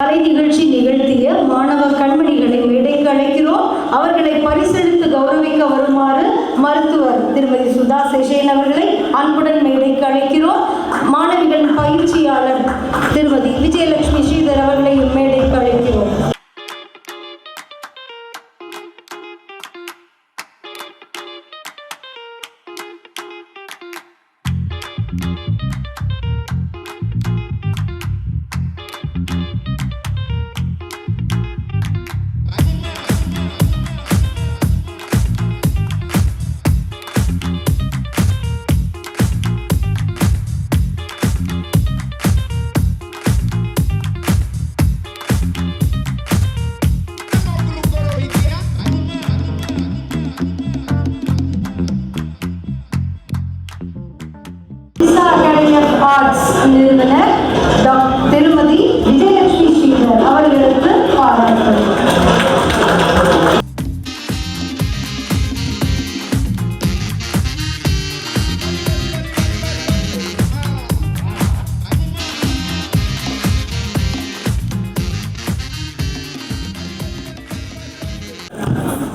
கலை நிகழ்ச்சி நிகழ்த்திய மாணவ கண்மணிகளை மேடைக்கு அழைக்கிறோம். அவர்களை பரிசளித்து கௌரவிக்க வருமாறு மருத்துவர் திருமதி சுதா செஷேன் அவர்களை அன்புடன் மேடைக்கு அழைக்கிறோம். மாணவிகள் பயிற்சியாளர் திருமதி விஜயலட்சுமி ஸ்ரீதர் அவர்களையும் மேடைக்கு அழைக்கிறோம். இசா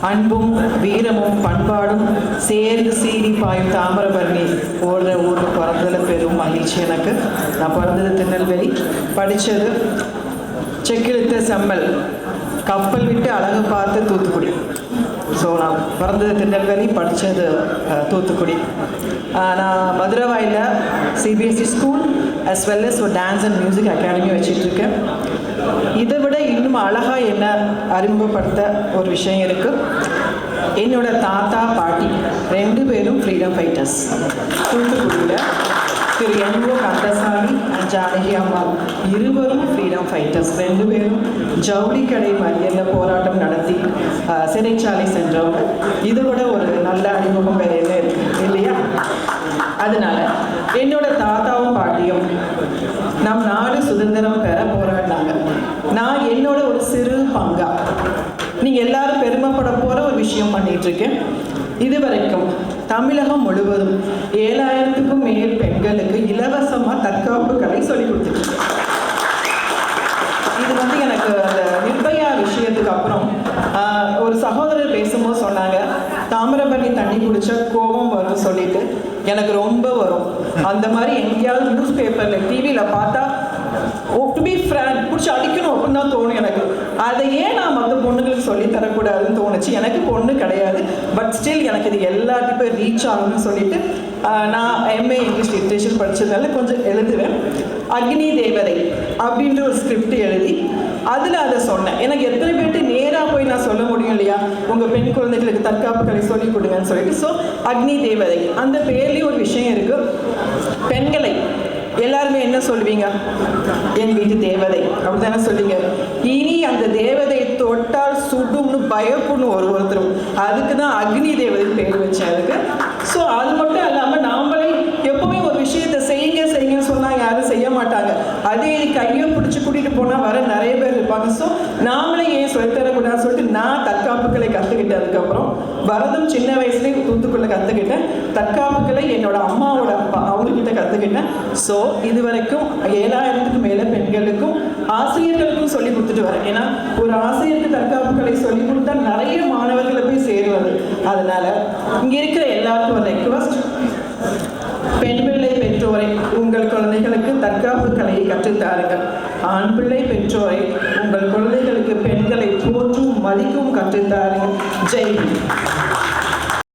அன்பும் வீரமும் பண்பாடும் சேர்ந்து சீறி பாயும் தாமிரபரணி ஓடுற ஊரில் பிறந்ததில் பெரும் மகிழ்ச்சி எனக்கு. நான் பிறந்தது திருநெல்வேலி. படித்தது செக்கிழுத்த செம்மல். கப்பல் விட்டு அழகு பார்த்து தூத்துக்குடி. ஸோ நான் பிறந்தது திருநெல்வேலி படித்தது தூத்துக்குடி. நான் Maduravoyal CBSE school as well as ஒரு டான்ஸ் அண்ட் மியூசிக் அகாடமி வச்சிட்ருக்கேன் இதை விட இன்னும் அழகாக அறிமுகப்படுத்த ஒரு விஷயம் இருக்குது என்னோட தாத்தா பாட்டி ரெண்டு பேரும் ஃப்ரீடம் ஃபைட்டர்ஸ் தூத்துக்குடியில் Thiru N O Kandasamy and Janaki அம்மா இருவரும் ஃப்ரீடம் ஃபைட்டர்ஸ் ரெண்டு பேரும் ஜவுளி கடை மறியலில் போராட்டம் நடத்தி சிறைச்சாலை சென்றவங்க. இதை விட ஒரு நல்ல அறிமுகம் வேறு என்ன இருக்கு இல்லையா? அதனால என்னோட தாத்தாவும் பாட்டியும் நம் நாடு சுதந்திரம் பெற போராடினாங்க நான் என்னோட ஒரு சிறு பங்கா நீங்க எல்லாரும் பெருமைப்பட போகிற ஒரு விஷயம் பண்ணிகிட்ருக்கேன் இது வரைக்கும் தமிழகம் முழுவதும் ஏழாயிரத்துக்கும் மேல் பெண்களுக்கு இலவசமாக தற்காப்பு கலை சொல்லி கொடுத்துட்டு இது வந்து எனக்கு அந்த நிர்பயா விஷயத்துக்கு அப்புறம் ஒரு சகோதரர் பேசும்போது சொன்னாங்க தாமிரபரணி தண்ணி குடிச்சா கோபம் வரும் சொல்லிட்டு எனக்கு ரொம்ப வரும். அந்த மாதிரி எங்கேயாவது நியூஸ் பேப்பரில் டிவியில் பார்த்தா டு பி ஃப்ராங்க் பிடிச்சி அடிக்கணும் அப்படின்னு தான் தோணும் எனக்கு. அதை ஏன் நான் மற்ற பொண்ணுங்களுக்கு சொல்லி தரக்கூடாதுன்னு தோணுச்சு. எனக்கு பொண்ணு கிடையாது. பட் ஸ்டில் எனக்கு இது எல்லாத்துக்கும் ரீச் ஆகணும்னு சொல்லிட்டு நான் எம்ஏ இங்கிலீஷ் லிட்ரேச்சர் படித்ததுனால கொஞ்சம் எழுதுவேன். அக்னி தேவதை அப்படின்ற ஒரு ஸ்கிரிப்ட் எழுதி அதில் அதை சொன்னேன். எனக்கு எத்தனை பேர்ட்டு நேராக போய் நான் சொல்ல முடியும் இல்லையா? உங்கள் பெண் குழந்தைகளுக்கு தற்காப்பு கலை சொல்லிக் கொடுங்கன்னு சொல்லிட்டு. ஸோ அக்னி தேவதை. அந்த பேர்லேயும் ஒரு விஷயம் இருக்குது பெண்களை என்ன சொல்லுவீங்க என் வீட்டு தேவதை. அப்படிதானே சொல்வீங்க இனி அந்த தேவதை தொட்டால் சுடும்னு பயப்படும் ஒரு ஒருத்தரும். அதுக்கு தான் அக்னி தேவதை பேர் வச்சேன் அதுக்கு. ஸோ அது மட்டும் இல்லாமல் நாமளே எப்பவுமே ஒரு விஷயத்தை செய்யுங்க செய்யுங்கன்னு சொன்னால் யாரும் செய்ய மாட்டாங்க. அதே கையை பிடிச்சி கூட்டிகிட்டு போனால் வர நிறைய பேர் இருப்பாங்க. ஸோ நாமளே ஏன் சொல்லித்தரக்கூடாதுன்னு சொல்லிட்டு நான் தற்காப்புகளை கற்றுக்கிட்டேன் அதுக்கப்புறம். பரதம் சின்ன வயசுலேயே தூத்துக்குள்ள கற்றுக்கிட்டேன் தற்காப்புக்களை என்னோட அம்மாவோட அப்பா அவங்கக்கிட்ட கற்றுக்கிட்டேன் ஸோ இது வரைக்கும் ஏழாயிரத்துக்கு மேலே பெண்களுக்கும் ஆசிரியர்களுக்கும் சொல்லி கொடுத்துட்டு வரேன். ஏன்னா ஒரு ஆசிரியருக்கு தற்காப்புகளை சொல்லி கொடுத்தா நிறைய மாணவர்களை போய் சேருவது அதனால இங்கே இருக்கிற எல்லாருக்கும் ஒரு ரெக்வஸ்ட் பெற்றோரை உங்கள் குழந்தைகளுக்கு தற்காப்பு கலையை கற்றுத்தாருங்கள். ஆண் பிள்ளை பெற்றோரை உங்கள் குழந்தைகளுக்கு பெண்களை போற்றும் மதிக்கும் கற்றுத்தாருங்கள். ஜெய்